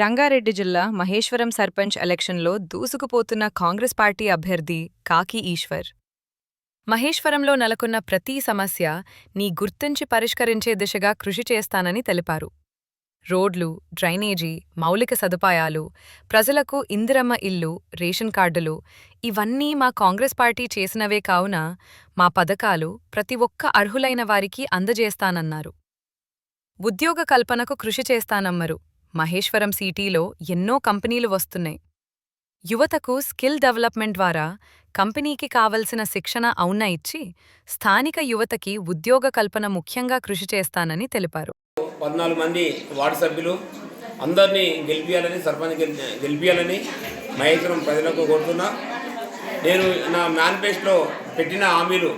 రంగారెడ్డి జిల్లా మహేశ్వరం సర్పంచ్ ఎలక్షన్లో దూసుకుపోతున్న కాంగ్రెస్ పార్టీ అభ్యర్థి కాకి ఈశ్వర్. మహేశ్వరంలో నెలకొన్న ప్రతి సమస్య నీ గుర్తించి పరిష్కరించే దిశగా కృషి చేస్తానని తెలిపారు. రోడ్లు డ్రైనేజీ మౌలిక సదుపాయాలు ప్రజలకు ఇందిరమ్మ ఇల్లు రేషన్ కార్డులు ఇవన్నీ మా కాంగ్రెస్ పార్టీ చేసినవే కావున మా పథకాలు ప్రతి ఒక్క అర్హులైన వారికి అందజేస్తానన్నారు. ఉద్యోగ కల్పనకు కృషి చేస్తానమ్మరు. మహేశ్వరం సిటీలో ఎన్నో కంపెనీలు వస్తున్నాయి. యువతకు స్కిల్ డెవలప్మెంట్ ద్వారా కంపెనీకి కావలసిన శిక్షణ ఔన ఇచ్చి స్థానిక యువతకి ఉద్యోగ కల్పన ముఖ్యంగా కృషి చేస్తానని తెలిపారు. పద్నాలుగు మంది వార్డు సభ్యులు అందరినీ గెలిపించాలని సర్పంచ్ గెలి గెలిపించాలని మహేశ్వరం ప్రజలకు కోరుతున్నా. నేను నా మేనిఫెస్టోలో పెట్టిన హామీలు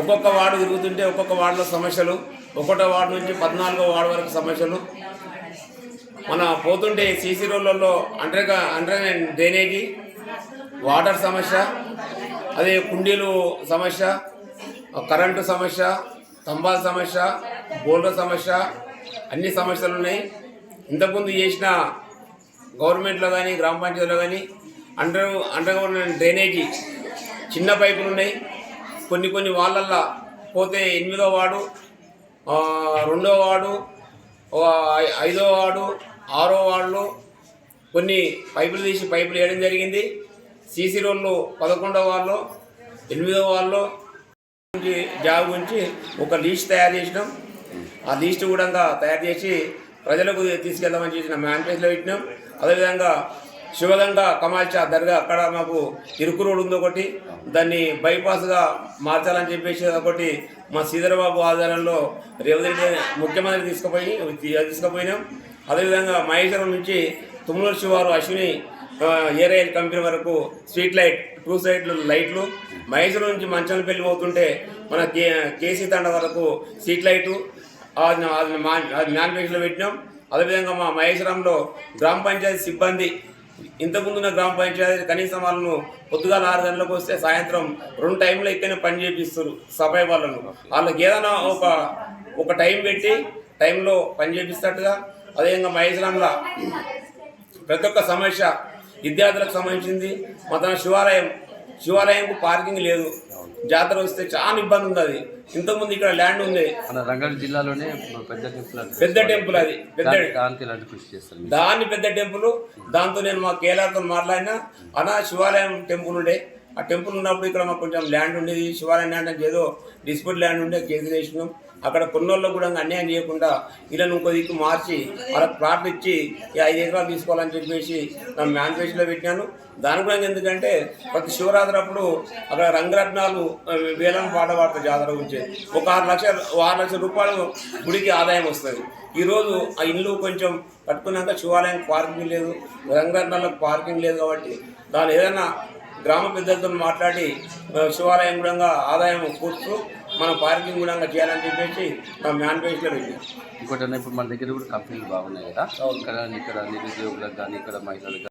ఒక్కొక్క వార్డు తిరుగుతుంటే ఒక్కొక్క వార్డులో సమస్యలు ఒకటో వార్డు నుంచి పద్నాలుగో వార్డు వరకు సమస్యలు. మన పోతుంటే సీసీ రోడ్లలో అండర్ అండర్ డ్రైనేజీ వాటర్ సమస్య అదే కుండీలు సమస్య కరెంటు సమస్య స్తంభాల సమస్య బోర్డుల సమస్య అన్ని సమస్యలు ఉన్నాయి. ఇంతకుముందు చేసిన గవర్నమెంట్లో కానీ గ్రామ పంచాయతీలో కానీ అండర్ అండర్గ్రౌండ్ డ్రైనేజీ చిన్న పైపులు ఉన్నాయి. కొన్ని కొన్ని వాళ్ళల్లో పోతే ఎనిమిదో వాడు రెండో వాడు ఐదో వాడు ఆరో వార్డులో కొన్ని పైపులు తీసి పైపులు వేయడం జరిగింది. సీసీ రోడ్లు పదకొండవ వాళ్ళు ఎనిమిదో వాళ్ళు గురించి జాబ్ గురించి ఒక లిస్ట్ తయారు చేసినాం. ఆ లిస్ట్ కూడా తయారు చేసి ప్రజలకు తీసుకెళ్దామని చేసిన మేనిఫెస్టోలో పెట్టినాం. అదేవిధంగా శివగంగ కమాల్చా దర్గా అక్కడ మాకు ఇరుకు రోడ్ ఉంది ఒకటి. దాన్ని బైపాస్గా మార్చాలని చెప్పేసి ఒకటి మా శ్రీధరబాబు ఆధ్వర్యంలో రేవంత్ రెడ్డి ముఖ్యమంత్రి తీసుకుపోయి తీసుకుపోయినాం. అదేవిధంగా మహేశ్వరం నుంచి తుమ్మల శివారు అశ్విని ఆ, కంపెనీ వరకు స్ట్రీట్ లైట్ టూ సైడ్లు లైట్లు. మహేశ్వరం నుంచి మంచంపల్లి పోతుంటే మన కే కేసీ తండ వరకు స్ట్రీట్ లైటు. అది మా పెట్టినాం. అదేవిధంగా మా మహేశ్వరంలో గ్రామ పంచాయతీ సిబ్బంది ఇంతకుముందున్న గ్రామ పంచాయతీ కనీసం వాళ్ళను పొద్దుగాల ఆరు గంటలకు వస్తే సాయంత్రం రెండు టైంలో ఇక్కడనే పని చేపిస్తారు సఫాయి వాళ్ళను. వాళ్ళకి ఏదైనా ఒక ఒక టైం పెట్టి టైంలో పని చేపిస్తట్టుగా అదేవిధంగా మహేశ్వరంలో ప్రతి ఒక్క సమస్య విద్యార్థులకు సంబంధించింది మొత్తం శివాలయం శివాలయంకు పార్కింగ్ లేదు. జాతర వస్తే చాలా ఇబ్బంది ఉంది అది ఇంతకుముందు ఇక్కడ ల్యాండ్ ఉంది. మన రంగారెడ్డి జిల్లాలోనే పెద్ద టెంపుల్ పెద్ద టెంపుల్ అది. పెద్ద దానికి- కృషి చేస్తారు. దాన్ని పెద్ద టెంపుల్. దాంతో నేను మా కేలార్తో మాట్లాడినా. అనా శివాలయం టెంపుల్ ఉండే. ఆ టెంపుల్ ఉన్నప్పుడు ఇక్కడ మాకు కొంచెం ల్యాండ్ ఉండేది శివాలయం ల్యాండ్ అంటే ఏదో డిస్ప్యూట్ ల్యాండ్ ఉండే కేసు వేసినాం అక్కడ కొన్నోళ్ళు కూడా అన్యాయం చేయకుండా ఇలా ఇంకో దిక్కు మార్చి వాళ్ళకి ప్లాట్ ఇచ్చి ఐదు ఎకరాలు తీసుకోవాలని చెప్పేసి నా మ్యానిఫెస్టోలో పెట్టాను దాని గురించి ఎందుకంటే ప్రతి శివరాత్రి అప్పుడు అక్కడ రంగరత్నాలు వేలం పాట పాడతారు జాతర గురించి ఒక ఆరు లక్షలు ఆరు లక్షల రూపాయలు గుడికి ఆదాయం వస్తుంది. ఈరోజు ఆ ఇల్లు కొంచెం కట్టుకున్నాక శివాలయం పార్కింగ్ లేదు రంగరత్నాలకు పార్కింగ్ లేదు కాబట్టి దాని ఏదైనా గ్రామ పెద్దలతో మాట్లాడి శివాలయం కూడా ఆదాయం కూర్చు మనం పార్కింగ్ కూడా చేయాలని చెప్పేసి నా మేనిఫెస్టోలో ఇంకోటి ఇప్పుడు మన దగ్గర కూడా కంపెనీలు బాగున్నాయి కదా. ఇక్కడ ఇక్కడ నిరుద్యోగులకు కానీ ఇక్కడ మహిళలకు